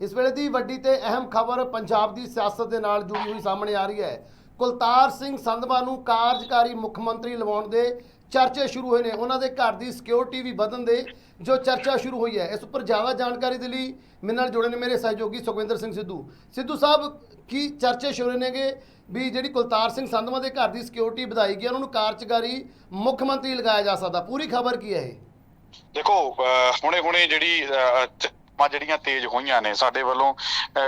ਇਸ ਵੇਲੇ ਦੀ ਵੱਡੀ ਤੇ ਅਹਿਮ ਖਬਰ ਪੰਜਾਬ ਦੀ ਸਿਆਸਤ ਦੇ ਨਾਲ ਜੁੜੀ ਹੋਈ ਸਾਹਮਣੇ ਆ ਰਹੀ ਹੈ। ਕੁਲਤਾਰ ਸਿੰਘ ਸੰਧਵਾ ਨੂੰ ਕਾਰਜਕਾਰੀ ਮੁੱਖ ਮੰਤਰੀ ਲਵਾਉਣ ਦੇ ਚਰਚੇ ਸ਼ੁਰੂ ਹੋਏ ਨੇ। ਉਹਨਾਂ ਦੇ ਘਰ ਦੀ ਸਿਕਿਉਰਿਟੀ ਵੀ ਵਧਣ ਦੇ ਜੋ ਚਰਚਾ ਸ਼ੁਰੂ ਹੋਈ ਹੈ। ਇਸ ਉੱਪਰ ਜ਼ਿਆਦਾ ਜਾਣਕਾਰੀ ਦੇ ਲਈ ਮੇਰੇ ਨਾਲ ਜੁੜੇ ਨੇ ਮੇਰੇ ਸਹਿਯੋਗੀ ਸੁਖਵਿੰਦਰ ਸਿੰਘ ਸਿੱਧੂ। ਸਿੱਧੂ ਸਾਹਿਬ ਕੀ ਚਰਚੇ ਸ਼ੁਰੂ ਨੇਗੇ ਵੀ ਜਿਹੜੀ ਕੁਲਤਾਰ ਸਿੰਘ ਸੰਧਵਾ ਦੇ ਘਰ ਦੀ ਸਿਕਿਉਰਿਟੀ ਵਧਾਈ ਗਈ ਹੈ, ਉਹਨਾਂ ਨੂੰ ਕਾਰਜਕਾਰੀ ਮੁੱਖ ਮੰਤਰੀ ਲਗਾਇਆ ਜਾ ਸਕਦਾ? ਪੂਰੀ ਖਬਰ ਕੀ ਹੈ ਇਹ? ਦੇਖੋ ਹੁਣੇ ਹੁਣੇ ਜਿਹੜੀ ਅਹ, ਜਿਹੜੀਆਂ ਤੇਜ਼ ਹੋਈਆਂ ਨੇ ਸਾਡੇ ਵੱਲੋਂ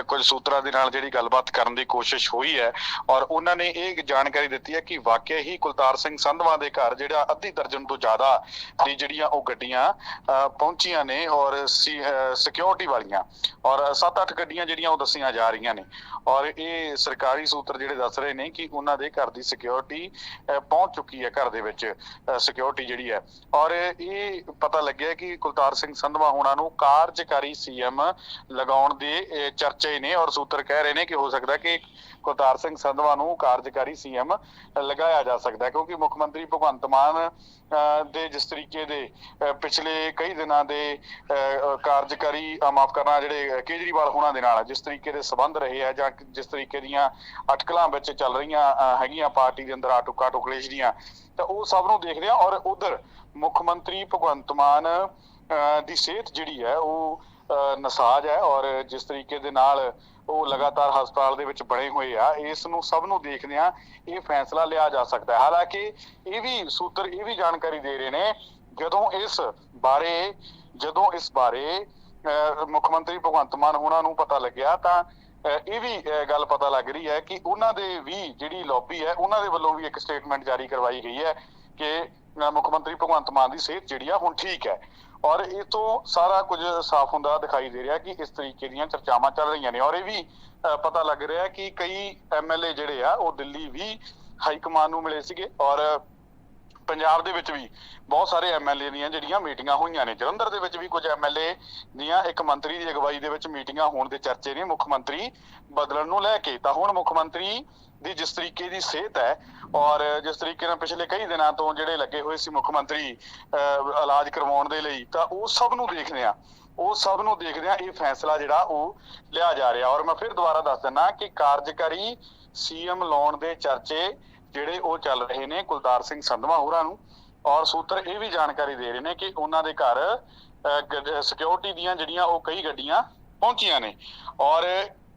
ਕੁਝ ਸੂਤਰਾਂ ਦੇ ਨਾਲ ਜਿਹੜੀ ਗੱਲਬਾਤ ਕਰਨ ਦੀ ਕੋਸ਼ਿਸ਼ ਹੋਈ ਹੈ ਔਰ ਉਹਨਾਂ ਨੇ ਇਹ ਜਾਣਕਾਰੀ ਦਿੱਤੀ ਹੈ ਕਿ ਵਾਕਿਆ ਹੀ ਕੁਲਤਾਰ ਸਿੰਘ ਸੰਧਵਾ ਦੇ ਘਰ ਜਿਹੜਾ ਅੱਧੀ ਦਰਜਨ ਤੋਂ ਜ਼ਿਆਦਾ ਦੀ ਜਿਹੜੀਆਂ ਉਹ ਗੱਡੀਆਂ ਪਹੁੰਚੀਆਂ ਨੇ ਔਰ ਸਿਕਿਉਰਿਟੀ ਵਾਲੀਆਂ ਔਰ 7-8 ਗੱਡੀਆਂ ਜਿਹੜੀਆਂ ਉਹ ਦੱਸੀਆਂ ਜਾ ਰਹੀਆਂ ਨੇ ਔਰ ਇਹ ਸਰਕਾਰੀ ਸੂਤਰ ਜਿਹੜੇ ਦੱਸ ਰਹੇ ਨੇ ਕਿ ਉਹਨਾਂ ਦੇ ਘਰ ਦੀ ਸਿਕਿਉਰਿਟੀ ਪਹੁੰਚ ਚੁੱਕੀ ਹੈ ਘਰ ਦੇ ਵਿੱਚ ਸਿਕਿਉਰਿਟੀ ਜਿਹੜੀ ਹੈ ਔਰ ਇਹ ਪਤਾ ਲੱਗਿਆ ਕਿ ਕੁਲਤਾਰ ਸਿੰਘ ਸੰਧਵਾ ਹੋਣਾ ਨੂੰ ਕਾਰਜਕਾਰੀ ਸੀਐਮ ਲਗਾਉਣ ਦੇ ਚਰਚੇ ਨੇ ਔਰ ਸੂਤਰ ਕਹਿ ਰਹੇ ਨੇ ਕਿ ਹੋ ਸਕਦਾ ਕਿ ਕੁਲਤਾਰ ਸਿੰਘ ਸੰਧਵਾ ਨੂੰ ਕਾਰਜਕਾਰੀ ਸੀਐਮ ਲਗਾਇਆ ਜਾ ਸਕਦਾ ਹੈ ਕਿਉਂਕਿ ਮੁੱਖ ਮੰਤਰੀ ਭਗਵੰਤ ਮਾਨ ਦੇ ਜਿਸ ਤਰੀਕੇ ਦੇ ਪਿਛਲੇ ਕਈ ਦਿਨਾਂ ਦੇ ਕਾਰਜਕਾਰੀ ਮਾਫ ਕਰਨਾ ਜਿਹੜੇ ਕੇਜਰੀਵਾਲ ਹੋਣਾ ਦੇ ਨਾਲ ਜਿਸ ਤਰੀਕੇ ਦੇ ਸਬੰਧ ਰਹੇ ਆ ਜਾਂ ਜਿਸ ਤਰੀਕੇ ਦੀਆਂ ਅਟਕਲਾਂ ਵਿੱਚ ਚੱਲ ਰਹੀਆਂ ਹੈਗੀਆਂ ਪਾਰਟੀ ਦੇ ਅੰਦਰ ਆ ਟੁੱਕਾ ਟੁਕਲੇਸ਼ ਦੀਆਂ ਤਾਂ ਉਹ ਸਭ ਨੂੰ ਦੇਖਦੇ ਆ ਔਰ ਉਧਰ ਮੁੱਖ ਮੰਤਰੀ ਭਗਵੰਤ ਮਾਨ ਅਹ, ਦੀ ਸਿਹਤ ਜਿਹੜੀ ਹੈ ਉਹ ਨਸਾਜ ਹੈ ਔਰ ਜਿਸ ਤਰੀਕੇ ਦੇ ਨਾਲ ਉਹ ਲਗਾਤਾਰ ਹਸਪਤਾਲ ਦੇ ਵਿੱਚ ਬਣੇ ਹੋਏ ਆ ਇਸ ਨੂੰ ਸਭ ਨੂੰ ਦੇਖਦੇ ਆ ਇਹ ਫੈਸਲਾ ਲਿਆ ਜਾ ਸਕਦਾ ਹੈ। ਹਾਲਾਂਕਿ ਇਹ ਵੀ ਸੂਤਰ ਇਹ ਵੀ ਜਾਣਕਾਰੀ ਦੇ ਰਹੇ ਨੇ ਜਦੋਂ ਇਸ ਬਾਰੇ ਜਦੋਂ ਇਸ ਬਾਰੇ ਅਹ, ਮੁੱਖ ਮੰਤਰੀ ਭਗਵੰਤ ਮਾਨ ਹੋਣਾ ਨੂੰ ਪਤਾ ਲੱਗਿਆ ਤਾਂ ਅਹ, ਇਹ ਵੀ ਅਹ, ਗੱਲ ਪਤਾ ਲੱਗ ਰਹੀ ਹੈ ਕਿ ਉਹਨਾਂ ਦੇ ਵੀ ਜਿਹੜੀ ਲੌਬੀ ਹੈ ਉਹਨਾਂ ਦੇ ਵੱਲੋਂ ਵੀ ਇੱਕ ਸਟੇਟਮੈਂਟ ਜਾਰੀ ਕਰਵਾਈ ਗਈ ਹੈ ਕਿ ਮੁੱਖ ਮੰਤਰੀ ਭਗਵੰਤ ਮਾਨ ਦੀ ਸਿਹਤ ਜਿਹੜੀ ਆ ਹੁਣ ਠੀਕ ਹੈ। ਔਰ ਇਹ ਤੋਂ ਸਾਰਾ ਕੁਝ ਸਾਫ਼ ਹੁੰਦਾ ਦਿਖਾਈ ਦੇ ਰਿਹਾ ਕਿ ਇਸ ਤਰੀਕੇ ਦੀਆਂ ਚਰਚਾਵਾਂ ਚੱਲ ਰਹੀਆਂ ਨੇ। ਔਰ ਇਹ ਵੀ ਅਹ, ਪਤਾ ਲੱਗ ਰਿਹਾ ਕਿ ਕਈ ਐਮਐਲਏ ਜਿਹੜੇ ਆ ਉਹ ਦਿੱਲੀ ਵੀ ਹਾਈ ਕਮਾਨ ਨੂੰ ਮਿਲੇ ਸੀਗੇ। ਔਰ ਪੰਜਾਬ ਦੇ ਵਿੱਚ ਵੀ ਬਹੁਤ ਸਾਰੇ ਐਮਐਲਏ ਦੀਆਂ ਜਿਹੜੀਆਂ ਮੀਟਿੰਗਾਂ ਹੋਈਆਂ ਨੇ ਜਲੰਧਰ ਦੇ ਵਿੱਚ ਵੀ ਕੁਝ ਐਮਐਲਏ ਦੀਆਂ ਇੱਕ ਮੰਤਰੀ ਦੀ ਅਗਵਾਈ ਦੇ ਵਿੱਚ ਮੀਟਿੰਗਾਂ ਹੋਣ ਦੇ ਚਰਚੇ ਨੇ ਮੁੱਖ ਮੰਤਰੀ ਬਦਲਣ ਨੂੰ ਲੈ ਕੇ। ਤਾਂ ਹੁਣ ਮੁੱਖ ਮੰਤਰੀ ਦੀ ਜਿਸ ਤਰੀਕੇ ਦੀ ਸਿਹਤ ਹੈ ਔਰ ਜਿਸ ਤਰੀਕੇ ਨਾਲ ਪਿਛਲੇ ਕਈ ਦਿਨਾਂ ਤੋਂ ਜਿਹੜੇ ਲੱਗੇ ਹੋਏ ਸੀ ਮੁੱਖ ਮੰਤਰੀ ਅਹ, ਇਲਾਜ ਕਰਵਾਉਣ ਦੇ ਲਈ ਤਾਂ ਉਹ ਸਭ ਨੂੰ ਦੇਖਦੇ ਆ ਉਹ ਸਭ ਨੂੰ ਦੇਖਦੇ ਆ ਇਹ ਫੈਸਲਾ ਜਿਹੜਾ ਉਹ ਲਿਆ ਜਾ ਰਿਹਾ। ਔਰ ਮੈਂ ਫਿਰ ਦੁਬਾਰਾ ਦੱਸ ਦਿੰਦਾ ਕਿ ਕਾਰਜਕਾਰੀ ਸੀਐਮ ਲਾਉਣ ਦੇ ਚਰਚੇ ਜਿਹੜੇ ਉਹ ਚੱਲ ਰਹੇ ਨੇ ਕੁਲਤਾਰ ਸਿੰਘ ਸੰਧਵਾ ਹੋਰਾਂ ਨੂੰ ਔਰ ਸੂਤਰ ਇਹ ਵੀ ਜਾਣਕਾਰੀ ਦੇ ਰਹੇ ਨੇ ਕਿ ਉਹਨਾਂ ਦੇ ਘਰ ਸਿਕਿਉਰਿਟੀ ਦੀਆਂ ਜਿਹੜੀਆਂ ਉਹ ਕਈ ਗੱਡੀਆਂ ਪਹੁੰਚੀਆਂ ਨੇ। ਔਰ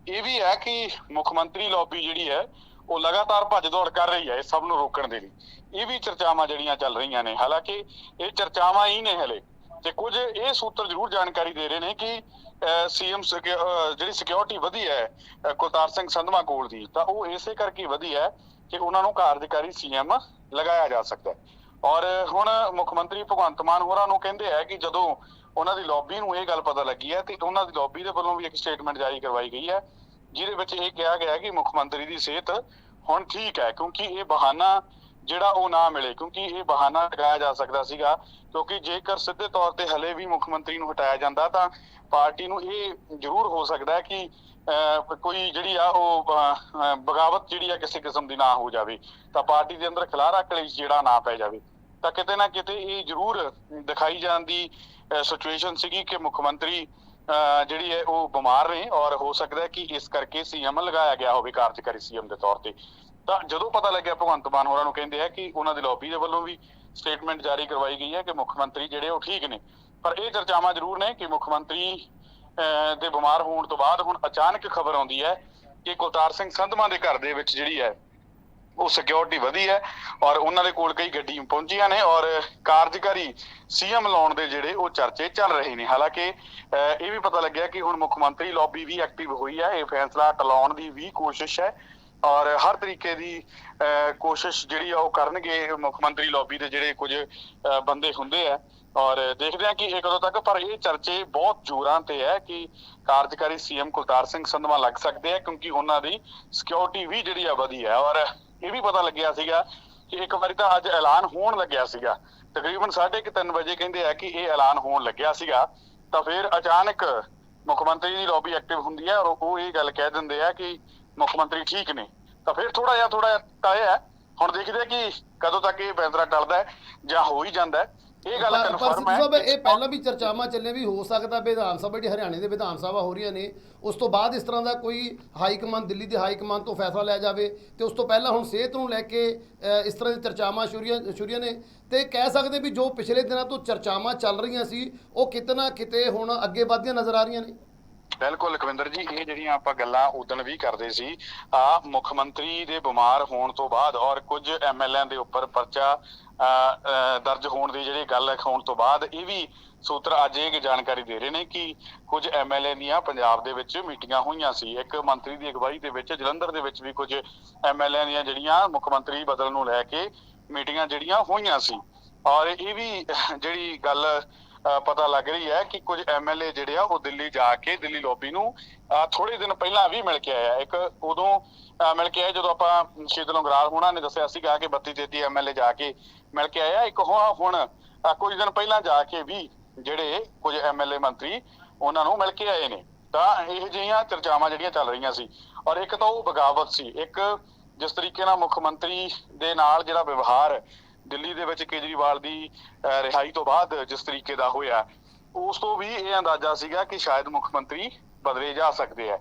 ਇਹ ਵੀ ਹੈ ਕਿ ਮੁੱਖ ਮੰਤਰੀ ਲੌਬੀ ਜਿਹੜੀ ਹੈ ਉਹ ਲਗਾਤਾਰ ਭੱਜ ਦੌੜ ਕਰ ਰਹੀ ਹੈ ਇਸ ਸਭ ਨੂੰ ਰੋਕਣ ਦੇ ਲਈ। ਇਹ ਵੀ ਚਰਚਾਵਾਂ ਜਿਹੜੀਆਂ ਚੱਲ ਰਹੀਆਂ ਨੇ। ਹਾਲਾਂਕਿ ਇਹ ਚਰਚਾਵਾਂ ਹੀ ਨੇ ਹਲੇ। ਤੇ ਕੁਝ ਇਹ ਸੂਤਰ ਜ਼ਰੂਰ ਜਾਣਕਾਰੀ ਦੇ ਰਹੇ ਨੇ ਕਿ ਸੀਐਮ ਜਿਹੜੀ ਸਿਕਿਉਰਿਟੀ ਵਧੀ ਹੈ ਅਹ, ਕੁਲਤਾਰ ਸਿੰਘ ਸੰਧਵਾ ਕੋਲ ਦੀ ਤਾਂ ਉਹ ਇਸੇ ਕਰਕੇ ਵਧੀ ਹੈ ਕਿ ਉਹਨਾਂ ਨੂੰ ਕਾਰਜਕਾਰੀ ਸੀਐਮ ਲਗਾਇਆ ਜਾ ਸਕਦਾ ਹੈ। ਔਰ ਹੁਣ ਮੁੱਖ ਮੰਤਰੀ ਭਗਵੰਤ ਮਾਨ ਹੋਰਾਂ ਨੂੰ ਕਹਿੰਦੇ ਆ ਕਿ ਜਦੋਂ ਉਹਨਾਂ ਦੀ ਲੌਬੀ ਨੂੰ ਇਹ ਗੱਲ ਪਤਾ ਲੱਗੀ ਹੈ ਤੇ ਉਹਨਾਂ ਦੀ ਲੌਬੀ ਦੇ ਵੱਲੋਂ ਵੀ ਇੱਕ ਸਟੇਟਮੈਂਟ ਜਾਰੀ ਕਰਵਾਈ ਗਈ ਹੈ, ਜਿਹਦੇ ਵਿੱਚ ਇਹ ਕਿਹਾ ਗਿਆ ਕਿ ਮੁੱਖ ਮੰਤਰੀ ਦੀ ਸਿਹਤ ਹੁਣ ਠੀਕ ਹੈ, ਕਿਉਂਕਿ ਇਹ ਬਹਾਨਾ ਜਿਹੜਾ ਉਹ ਨਾ ਮਿਲੇ ਕਿਉਂਕਿ ਇਹ ਬਹਾਨਾ ਲਗਾਇਆ ਜਾ ਸਕਦਾ ਸੀਗਾ ਕਿਉਂਕਿ ਜੇਕਰ ਸਿੱਧੇ ਤੌਰ ਤੇ ਹਲੇ ਵੀ ਮੁੱਖ ਮੰਤਰੀ ਨੂੰ ਹਟਾਇਆ ਜਾਂਦਾ ਤਾਂ ਪਾਰਟੀ ਨੂੰ ਇਹ ਜ਼ਰੂਰ ਹੋ ਸਕਦਾ ਹੈ ਕਿ ਕੋਈ ਜਿਹੜੀ ਆ ਉਹ ਬਗਾਵਤ ਜਿਹੜੀ ਆ ਕਿਸੇ ਕਿਸਮ ਦੀ ਨਾ ਹੋ ਜਾਵੇ ਤਾਂ ਪਾਰਟੀ ਦੇ ਅੰਦਰ ਖਲਾਰਾ ਕਲੇਸ਼ ਜਿਹੜਾ ਨਾ ਪੈ ਜਾਵੇ। ਤਾਂ ਕਿਤੇ ਨਾ ਕਿਤੇ ਇਹ ਜ਼ਰੂਰ ਦਿਖਾਈ ਜਾਂਦੀ ਸਿਚੁਏਸ਼ਨ ਸੀਗੀ ਕਿ ਮੁੱਖ ਮੰਤਰੀ ਅਹ, ਜਿਹੜੀ ਹੈ ਉਹ ਬਿਮਾਰ ਨੇ ਔਰ ਹੋ ਸਕਦਾ ਹੈ ਕਿ ਇਸ ਕਰਕੇ ਸੀਐਮ ਲਗਾਇਆ ਗਿਆ ਹੋਵੇ ਕਾਰਜਕਾਰੀ ਸੀਐਮ ਦੇ ਤੌਰ ਤੇ। ਤਾਂ ਜਦੋਂ ਪਤਾ ਲੱਗਿਆ ਭਗਵੰਤ ਮਾਨ ਹੋਰਾਂ ਨੂੰ ਕਹਿੰਦੇ ਆ ਕਿ ਉਹਨਾਂ ਦੀ ਲੌਬੀ ਦੇ ਵੱਲੋਂ ਵੀ ਸਟੇਟਮੈਂਟ ਜਾਰੀ ਕਰਵਾਈ ਗਈ ਹੈ ਕਿ ਮੁੱਖ ਮੰਤਰੀ ਜਿਹੜੇ ਉਹ ਠੀਕ ਨੇ। ਪਰ ਇਹ ਚਰਚਾਵਾਂ ਜ਼ਰੂਰ ਨੇ ਕਿ ਮੁੱਖ ਮੰਤਰੀ ਦੇ ਬਿਮਾਰ ਹੋਣ ਤੋਂ ਬਾਅਦ ਹੁਣ ਅਚਾਨਕ ਖਬਰ ਆਉਂਦੀ ਹੈ ਕਿ ਕੁਲਤਾਰ ਸਿੰਘ ਸੰਧਵਾਂ ਦੇ ਘਰ ਦੇ ਵਿੱਚ ਜਿਹੜੀ ਹੈ ਉਹ ਸਿਕਿਉਰਿਟੀ ਵਧੀ ਹੈ ਔਰ ਉਹਨਾਂ ਦੇ ਕੋਲ ਕਈ ਗੱਡੀਆਂ ਪਹੁੰਚੀਆਂ ਨੇ ਔਰ ਕਾਰਜਕਾਰੀ ਸੀਐਮ ਲਾਉਣ ਦੇ ਜਿਹੜੇ ਉਹ ਚਰਚੇ ਚੱਲ ਰਹੇ ਨੇ। ਹਾਲਾਂਕਿ ਅਹ, ਇਹ ਵੀ ਪਤਾ ਲੱਗਿਆ ਕਿ ਹੁਣ ਮੁੱਖ ਮੰਤਰੀ ਲੌਬੀ ਵੀ ਐਕਟਿਵ ਹੋਈ ਹੈ। ਇਹ ਫੈਸਲਾ ਟਲਾਉਣ ਦੀ ਵੀ ਕੋਸ਼ਿਸ਼ ਹੈ। ਔਰ ਹਰ ਤਰੀਕੇ ਦੀ ਅਹ, ਕੋਸ਼ਿਸ਼ ਜਿਹੜੀ ਆ ਉਹ ਕਰਨਗੇ ਮੁੱਖ ਮੰਤਰੀ ਲੌਬੀ ਦੇ ਜਿਹੜੇ ਕੁਝ ਬੰਦੇ ਹੁੰਦੇ ਆ। ਔਰ ਦੇਖਦੇ ਆ ਕਿ ਇਹ ਕਦੋਂ ਤੱਕ ਪਰ ਇਹ ਚਰਚੇ ਬਹੁਤ ਜ਼ੋਰਾਂ ਤੇ ਹੈ ਕਿ ਕਾਰਜਕਾਰੀ ਸੀਐਮ ਕੁਲਤਾਰ ਸਿੰਘ ਸੰਧਵਾ ਲੱਗ ਸਕਦੇ ਆ ਕਿਉਂਕਿ ਉਹਨਾਂ ਦੀ ਸਿਕਿਉਰਿਟੀ ਵੀ ਜਿਹੜੀ ਆ ਵਧੀ ਹੈ। ਔਰ ਇਹ ਵੀ ਪਤਾ ਲੱਗਿਆ ਸੀਗਾ ਕਿ ਇੱਕ ਵਾਰੀ ਤਾਂ ਅੱਜ ਐਲਾਨ ਹੋਣ ਲੱਗਿਆ ਸੀਗਾ। ਤਕਰੀਬਨ 3:30 ਵਜੇ ਕਹਿੰਦੇ ਆ ਕਿ ਇਹ ਐਲਾਨ ਹੋਣ ਲੱਗਿਆ ਸੀਗਾ। ਤਾਂ ਫਿਰ ਅਚਾਨਕ ਮੁੱਖ ਮੰਤਰੀ ਦੀ ਲੌਬੀ ਐਕਟਿਵ ਹੁੰਦੀ ਹੈ ਔਰ ਉਹ ਇਹ ਗੱਲ ਕਹਿ ਦਿੰਦੇ ਆ ਕਿ ਮੁੱਖ ਮੰਤਰੀ ਠੀਕ ਨੇ। ਤਾਂ ਫਿਰ ਥੋੜਾ ਜਿਹਾ ਥੋੜਾ ਜਿਹਾ ਤय ਹੈ। ਹੁਣ ਦੇਖਦੇ ਆ ਕਿ ਕਦੋਂ ਤੱਕ ਇਹ ਫੈਸਲਾ ਟਲਦਾ ਹੈ ਜਾਂ ਹੋ ਹੀ ਜਾਂਦਾ ਹੈ। ਇਹ ਗੱਲ ਕਨਫਰਮ ਹੈ ਸਾਹਿਬ ਇਹ ਪਹਿਲਾਂ ਵੀ ਚਰਚਾਵਾਂ ਚੱਲੀਆਂ ਵੀ ਹੋ ਸਕਦਾ ਵਿਧਾਨ ਸਭਾ ਜਿਹੜੀ ਹਰਿਆਣੇ ਦੇ ਵਿਧਾਨ ਸਭਾ ਹੋ ਰਹੀਆਂ ਨੇ ਉਸ ਤੋਂ ਬਾਅਦ ਇਸ ਤਰ੍ਹਾਂ ਦਾ ਕੋਈ ਹਾਈ ਕਮਾਂਡ ਦਿੱਲੀ ਦੇ ਹਾਈ ਕਮਾਂਡ ਤੋਂ ਫੈਸਲਾ ਲਿਆ ਜਾਵੇ ਤੇ ਉਸ ਤੋਂ ਪਹਿਲਾਂ ਹੁਣ ਸਿਹਤ ਨੂੰ ਲੈ ਕੇ ਇਸ ਤਰ੍ਹਾਂ ਦੀ ਚਰਚਾਵਾਂ ਸ਼ੁਰੀਆਂ ਸ਼ੁਰੀਆਂ ਨੇ ਤੇ ਕਹਿ ਸਕਦੇ ਵੀ ਜੋ ਪਿਛਲੇ ਦਿਨਾਂ ਤੋਂ ਚਰਚਾਵਾਂ ਚੱਲ ਰਹੀਆਂ ਸੀ ਉਹ ਕਿਤੇ ਨਾ ਕਿਤੇ ਹੁਣ ਅੱਗੇ ਵਧਦੀਆਂ ਨਜ਼ਰ ਆ ਰਹੀਆਂ ਨੇ। ਬਿਲਕੁਲ ਲਖਵਿੰਦਰ ਜੀ, ਇਹ ਜਿਹੜੀਆਂ ਆਪਾਂ ਗੱਲਾਂ ਉਦਣ ਵੀ ਕਰਦੇ ਸੀ, ਆ ਮੁੱਖ ਮੰਤਰੀ ਦੇ ਬਿਮਾਰ ਹੋਣ ਤੋਂ ਬਾਅਦ ਔਰ ਕੁਝ ਐਮਐਲਏ ਦੇ ਉੱਪਰ ਪਰਚਾ ਦਰਜ ਹੋਣ ਦੀ ਜਿਹੜੀ ਗੱਲ ਹੋਣ ਤੋਂ ਬਾਅਦ ਇਹ ਵੀ ਸੂਤਰ ਅੱਜ ਇਹ ਜਾਣਕਾਰੀ ਦੇ ਰਹੇ ਨੇ ਕਿ ਕੁਝ ਐਮਐਲਏ ਦੀਆਂ ਪੰਜਾਬ ਦੇ ਵਿੱਚ ਮੀਟਿੰਗਾਂ ਹੋਈਆਂ ਸੀ। ਇੱਕ ਮੰਤਰੀ ਦੀ ਅਗਵਾਈ ਦੇ ਵਿੱਚ, ਜਲੰਧਰ ਦੇ ਵਿੱਚ ਵੀ ਕੁਝ ਐਮਐਲਏ ਦੀਆਂ ਜਿਹੜੀਆਂ ਮੁੱਖ ਮੰਤਰੀ ਬਦਲ ਨੂੰ ਲੈ ਕੇ ਮੀਟਿੰਗਾਂ ਜਿਹੜੀਆਂ ਹੋਈਆਂ ਸੀ। ਔਰ ਇਹ ਵੀ ਜਿਹੜੀ ਗੱਲ ਪਤਾ ਲੱਗ ਰਹੀ ਹੈ ਕਿ ਕੁਝ ਐਮਐਲਏ ਜਿਹੜੇ ਆ ਉਹ ਦਿੱਲੀ ਜਾ ਕੇ ਦਿੱਲੀ ਲੋਬੀ ਨੂੰ ਥੋੜੇ ਦਿਨ ਪਹਿਲਾਂ ਵੀ ਮਿਲ ਕੇ ਆਇਆ ਇੱਕ ਉਦੋਂ ਮਿਲ ਕੇ ਆਏ ਜਦੋਂ ਆਪਾਂ ਸ਼ਹੀਦ ਲੰਗਰਾਲ ਹੋਣਾ ਨੇ ਦੱਸਿਆ ਸੀਗਾ ਕਿ 32 33 ਐਮਐਲਏ ਜਾ ਕੇ ਮਿਲ ਕੇ ਆਇਆ ਇੱਕ ਹੁਣ ਹੁਣ ਕੁਝ ਦਿਨ ਪਹਿਲਾਂ ਜਾ ਕੇ ਵੀ ਜਿਹੜੇ ਕੁਝ ਐਮਐਲਏ ਮੰਤਰੀ ਉਹਨਾਂ ਨੂੰ ਮਿਲ ਕੇ ਆਏ ਨੇ। ਤਾਂ ਇਹ ਜਿਹੀਆਂ ਚਰਚਾਵਾਂ ਜਿਹੜੀਆਂ ਚੱਲ ਰਹੀਆਂ ਸੀ ਔਰ ਇੱਕ ਤਾਂ ਉਹ ਬਗਾਵਤ ਸੀ। ਇੱਕ ਜਿਸ ਤਰੀਕੇ ਨਾਲ ਮੁੱਖ ਮੰਤਰੀ ਦੇ ਨਾਲ ਜਿਹੜਾ ਵਿਵਹਾਰ ਦਿੱਲੀ ਦੇ ਵਿੱਚ ਕੇਜਰੀਵਾਲ ਦੀ ਰਿਹਾਈ ਤੋਂ ਬਾਅਦ ਜਿਸ ਤਰੀਕੇ ਦਾ ਹੋਇਆ ਉਸ ਤੋਂ ਵੀ ਇਹ ਅੰਦਾਜ਼ਾ ਸੀਗਾ ਕਿ ਸ਼ਾਇਦ ਮੁੱਖ ਮੰਤਰੀ ਬਦਲੇ ਜਾ ਸਕਦੇ ਆ।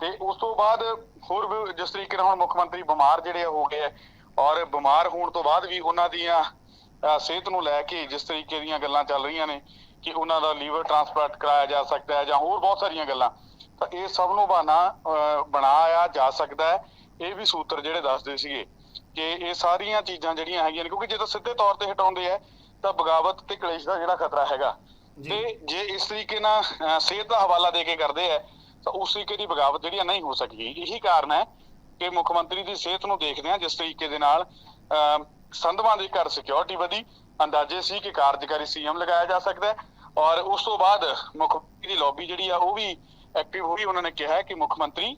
ਤੇ ਉਸ ਤੋਂ ਬਾਅਦ ਹੋਰ ਜਿਸ ਤਰੀਕੇ ਨਾਲ ਹੁਣ ਮੁੱਖ ਮੰਤਰੀ ਬਿਮਾਰ ਜਿਹੜੇ ਹੋ ਗਏ ਆ ਔਰ ਬਿਮਾਰ ਹੋਣ ਤੋਂ ਬਾਅਦ ਵੀ ਉਹਨਾਂ ਦੀਆਂ ਸਿਹਤ ਨੂੰ ਲੈ ਕੇ ਜਿਸ ਤਰੀਕੇ ਦੀਆਂ ਗੱਲਾਂ ਚੱਲ ਰਹੀਆਂ ਨੇ ਕਿ ਉਹਨਾਂ ਦਾ ਲੀਵਰ ਟ੍ਰਾਂਸਪਲਾਂਟ ਕਰਾਇਆ ਜਾ ਸਕਦਾ ਹੈ ਜਾਂ ਹੋਰ ਬਹੁਤ ਸਾਰੀਆਂ ਗੱਲਾਂ ਤਾਂ ਇਹ ਸਭ ਨੂੰ ਬਹਾਨਾ ਅਹ, ਬਣਾਇਆ ਜਾ ਸਕਦਾ ਹੈ। ਇਹ ਵੀ ਸੂਤਰ ਜਿਹੜੇ ਦੱਸਦੇ ਸੀਗੇ। ਕਿ ਇਹ ਸਾਰੀਆਂ ਚੀਜ਼ਾਂ ਜਿਹੜੀਆਂ ਹੈਗੀਆਂ ਨੇ ਕਿਉਂਕਿ ਜੇ ਤਾਂ ਸਿੱਧੇ ਤੌਰ ਤੇ ਹਟਾਉਂਦੇ ਆ ਤਾਂ ਬਗਾਵਤ ਤੇ ਕਲੇਸ਼ ਦਾ ਜਿਹੜਾ ਖਤਰਾ ਹੈਗਾ। ਤੇ ਜੇ ਇਸ ਤਰੀਕੇ ਨਾਲ ਸਿਹਤ ਦਾ ਹਵਾਲਾ ਦੇ ਕੇ ਕਰਦੇ ਆ ਤਾਂ ਉਸ ਤਰੀਕੇ ਦੀ ਬਗਾਵਤ ਜਿਹੜੀ ਨਹੀਂ ਹੋ ਸਕਦੀ। ਇਹੀ ਕਾਰਨ ਹੈ ਕਿ ਮੁੱਖ ਮੰਤਰੀ ਦੀ ਸਿਹਤ ਨੂੰ ਦੇਖਦੇ ਆ ਜਿਸ ਤਰੀਕੇ ਦੇ ਨਾਲ ਸੰਧਵਾਂ ਦੇ ਘਰ ਸਿਕਿਉਰਿਟੀ ਵਧੀ। ਅੰਦਾਜ਼ੇ ਸੀ ਕਿ ਕਾਰਜਕਾਰੀ ਸੀਐਮ ਲਗਾਇਆ ਜਾ ਸਕਦਾ ਹੈ ਔਰ ਉਸ ਤੋਂ ਬਾਅਦ ਮੁੱਖ ਮੰਤਰੀ ਦੀ ਲੌਬੀ ਜਿਹੜੀ ਆ ਉਹ ਵੀ ਐਕਟਿਵ ਹੋਈ। ਉਹਨਾਂ ਨੇ ਕਿਹਾ ਕਿ ਮੁੱਖ ਮੰਤਰੀ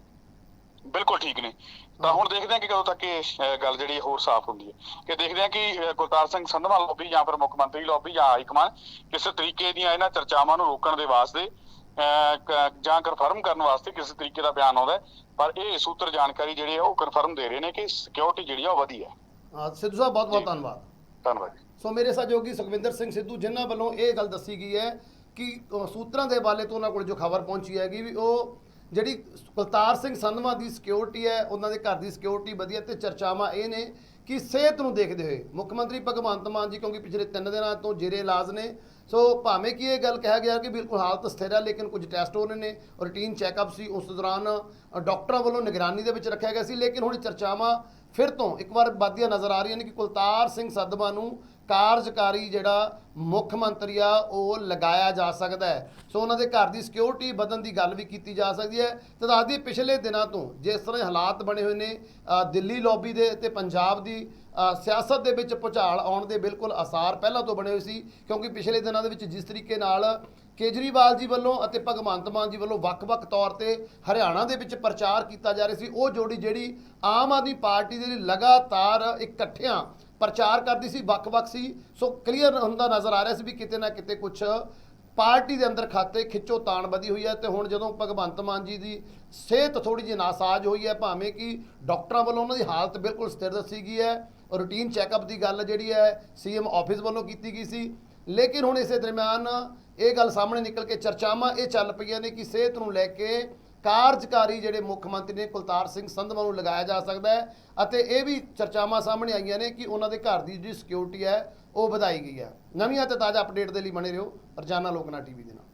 ਬਿਲਕੁਲ ਠੀਕ ਨੇ। ਤਾਂ ਹੁਣ ਦੇਖਦੇ ਹਾਂ ਕਿ ਕਦੋਂ ਤੱਕ ਇਹ ਗੱਲ ਜਿਹੜੀ ਹੋਰ ਸਾਫ਼ ਹੁੰਦੀ ਹੈ ਕਿ ਦੇਖਦੇ ਹਾਂ ਕਿ ਗੁਰਤਾਰ ਸਿੰਘ ਸੰਧਵਾ ਲੌਬੀ ਜਾਂ ਫਿਰ ਮੁੱਖ ਮੰਤਰੀ ਲੌਬੀ ਜਾਂ ਹਾਈ ਕਮਾਂਡ ਕਿਸੇ ਤਰੀਕੇ ਦੀਆਂ ਇਹਨਾਂ ਚਰਚਾਵਾਂ ਨੂੰ ਰੋਕਣ ਦੇ ਵਾਸਤੇ ਜਾਂ ਕਨਫਰਮ ਕਰਨ ਵਾਸਤੇ ਕਿਸੇ ਤਰੀਕੇ ਦਾ ਬਿਆਨ ਆਉਂਦਾ। ਪਰ ਇਹ ਸੂਤਰ ਜਾਣਕਾਰੀ ਜਿਹੜੀ ਹੈ ਉਹ ਕਨਫਰਮ ਦੇ ਰਹੇ ਨੇ ਕਿ ਸਿਕਿਉਰਿਟੀ ਜਿਹੜੀ ਆ ਉਹ ਵਧੀ ਹੈ ਸਿੱਧੂ ਸਾਹਿਬ ਬਹੁਤ ਬਹੁਤ। ਧੰਨਵਾਦ ਧੰਨਵਾਦ ਸੋ ਮੇਰੇ ਸਹਿਯੋਗੀ ਸੁਖਵਿੰਦਰ ਸਿੰਘ ਸਿੱਧੂ ਜਿਨ੍ਹਾਂ ਵੱਲੋਂ ਇਹ ਗੱਲ ਦੱਸੀ ਗਈ ਹੈ ਕਿ ਸੂਤਰਾਂ ਦੇ ਹਵਾਲੇ ਤੋਂ ਉਹਨਾਂ ਕੋਲ ਜੋ ਖਬਰ ਪਹੁੰਚੀ ਹੈਗੀ ਵੀ ਉਹ ਜਿਹੜੀ ਕੁਲਤਾਰ ਸਿੰਘ ਸੰਧਵਾ ਦੀ ਸਿਕਿਉਰਿਟੀ ਹੈ, ਉਹਨਾਂ ਦੇ ਘਰ ਦੀ ਸਿਕਿਉਰਿਟੀ ਵਧੀਆ ਤੇ ਚਰਚਾਵਾਂ ਇਹ ਨੇ ਕਿ ਸਿਹਤ ਨੂੰ ਦੇਖਦੇ ਹੋਏ, ਮੁੱਖ ਮੰਤਰੀ ਭਗਵੰਤ ਮਾਨ ਜੀ ਕਿਉਂਕਿ ਪਿਛਲੇ 3 ਦਿਨਾਂ ਤੋਂ ਜੇਰੇ ਇਲਾਜ ਨੇ, ਸੋ ਭਾਵੇਂ ਕਿ ਇਹ ਗੱਲ ਕਿਹਾ ਗਿਆ ਕਿ ਬਿਲਕੁਲ ਹਾਲਤ ਸਥਿਰ ਹੈ, ਲੇਕਿਨ ਕੁਝ ਟੈਸਟ ਹੋਣੇ ਨੇ ਰੂਟੀਨ ਚੈੱਕਅਪ ਸੀ, ਉਸ ਦੌਰਾਨ ਡਾਕਟਰਾਂ ਵੱਲੋਂ ਨਿਗਰਾਨੀ ਦੇ ਵਿੱਚ ਰੱਖਿਆ ਗਿਆ ਸੀ, ਲੇਕਿਨ ਹੁਣ ਚਰਚਾਵਾਂ ਫਿਰ ਤੋਂ ਇੱਕ ਵਾਰ ਵੱਧਦੀਆਂ ਨਜ਼ਰ ਆ ਰਹੀਆਂ ਨੇ ਕਿ ਕੁਲਤਾਰ ਸਿੰਘ ਸੰਧਵਾ ਨੂੰ ਕਾਰਜਕਾਰੀ ਜਿਹੜਾ ਮੁੱਖ ਮੰਤਰੀ ਆ, ਉਹ ਲਗਾਇਆ ਜਾ ਸਕਦਾ ਹੈ। ਸੋ ਉਹਨਾਂ ਦੇ ਘਰ ਦੀ ਸਿਕਿਉਰਿਟੀ ਵਧਣ ਦੀ ਗੱਲ ਵੀ ਕੀਤੀ ਜਾ ਸਕਦੀ ਹੈ। ਤੇ ਦੱਸਦੀ ਪਿਛਲੇ ਦਿਨਾਂ ਤੋਂ ਜਿਸ ਤਰ੍ਹਾਂ ਹਾਲਾਤ ਬਣੇ ਹੋਏ ਨੇ ਦਿੱਲੀ ਲੌਬੀ ਦੇ ਤੇ ਪੰਜਾਬ ਦੀ ਸਿਆਸਤ ਦੇ ਵਿੱਚ ਭੁਚਾਲ ਆਉਣ ਦੇ ਬਿਲਕੁਲ ਆਸਾਰ ਪਹਿਲਾਂ ਤੋਂ ਬਣੇ ਹੋਏ ਸੀ। ਕਿਉਂਕਿ ਪਿਛਲੇ ਦਿਨਾਂ ਦੇ ਵਿੱਚ ਜਿਸ ਤਰੀਕੇ ਨਾਲ ਕੇਜਰੀਵਾਲ ਜੀ ਵੱਲੋਂ ਅਤੇ ਭਗਵੰਤ ਮਾਨ ਜੀ ਵੱਲੋਂ ਵੱਖ-ਵੱਖ ਤੌਰ ਤੇ ਹਰਿਆਣਾ ਦੇ ਵਿੱਚ ਪ੍ਰਚਾਰ ਕੀਤਾ ਜਾ ਰਿਹਾ ਸੀ, ਉਹ ਜੋੜੀ ਜਿਹੜੀ ਆਮ ਆਦਮੀ ਪਾਰਟੀ ਦੇ ਲਈ ਲਗਾਤਾਰ ਇਕੱਠਿਆਂ ਪ੍ਰਚਾਰ ਕਰਦੀ ਸੀ, ਵੱਖ-ਵੱਖ ਸੀ। ਸੋ ਕਲੀਅਰ ਹੁੰਦਾ ਨਜ਼ਰ ਆ ਰਿਹਾ ਸੀ ਵੀ ਕਿਤੇ ਨਾ ਕਿਤੇ ਕੁਝ ਪਾਰਟੀ ਦੇ ਅੰਦਰ ਖਾਤੇ ਖਿੱਚੋ ਤਾਣ ਵਧੀ ਹੋਈ ਹੈ ਤੇ ਹੁਣ ਜਦੋਂ ਭਗਵੰਤ ਮਾਨ ਜੀ ਦੀ ਸਿਹਤ ਥੋੜੀ ਜਿਹੀ ਨਾਸਾਜ ਹੋਈ ਹੈ, ਭਾਵੇਂ ਕਿ ਡਾਕਟਰਾਂ ਵੱਲੋਂ ਉਹਨਾਂ ਦੀ ਹਾਲਤ ਬਿਲਕੁਲ ਸਥਿਰ ਦੱਸੀ ਗਈ ਹੈ, ਰੂਟੀਨ ਚੈੱਕਅਪ ਦੀ ਗੱਲ ਜਿਹੜੀ ਹੈ, ਸੀਐਮ ਆਫਿਸ ਵੱਲੋਂ ਕੀਤੀ ਗਈ ਸੀ। ਲੇਕਿਨ ਹੁਣ ਇਸੇ ਦਰਮਿਆਨ ਇਹ ਗੱਲ ਸਾਹਮਣੇ ਨਿਕਲ ਕੇ ਚਰਚਾਵਾਂ ਇਹ ਚੱਲ ਪਈਆਂ ਨੇ ਕਿ ਸਿਹਤ ਨੂੰ ਲੈ ਕੇ ਕਾਰਜਕਾਰੀ ਜਿਹੜੇ ਮੁੱਖ ਮੰਤਰੀ ਨੇ ਕੁਲਤਾਰ ਸਿੰਘ ਸੰਧਵਾ ਨੂੰ ਲਗਾਇਆ ਜਾ ਸਕਦਾ ਹੈ ਅਤੇ ਇਹ ਵੀ ਚਰਚਾਵਾਂ ਸਾਹਮਣੇ ਆਈਆਂ ਨੇ ਕਿ ਉਹਨਾਂ ਦੇ ਘਰ ਦੀ ਜਿਹੜੀ ਸਿਕਿਉਰਿਟੀ ਹੈ, ਉਹ ਵਧਾਈ ਗਈ ਹੈ। ਨਵੀਆਂ ਤੇ ਤਾਜ਼ਾ ਅਪਡੇਟ ਦੇ ਲਈ ਬਣੇ ਰਹੋ ਰਜਾਨਾ ਲੋਕਨਾ ਟੀਵੀ ਦੇ ਨਾਲ।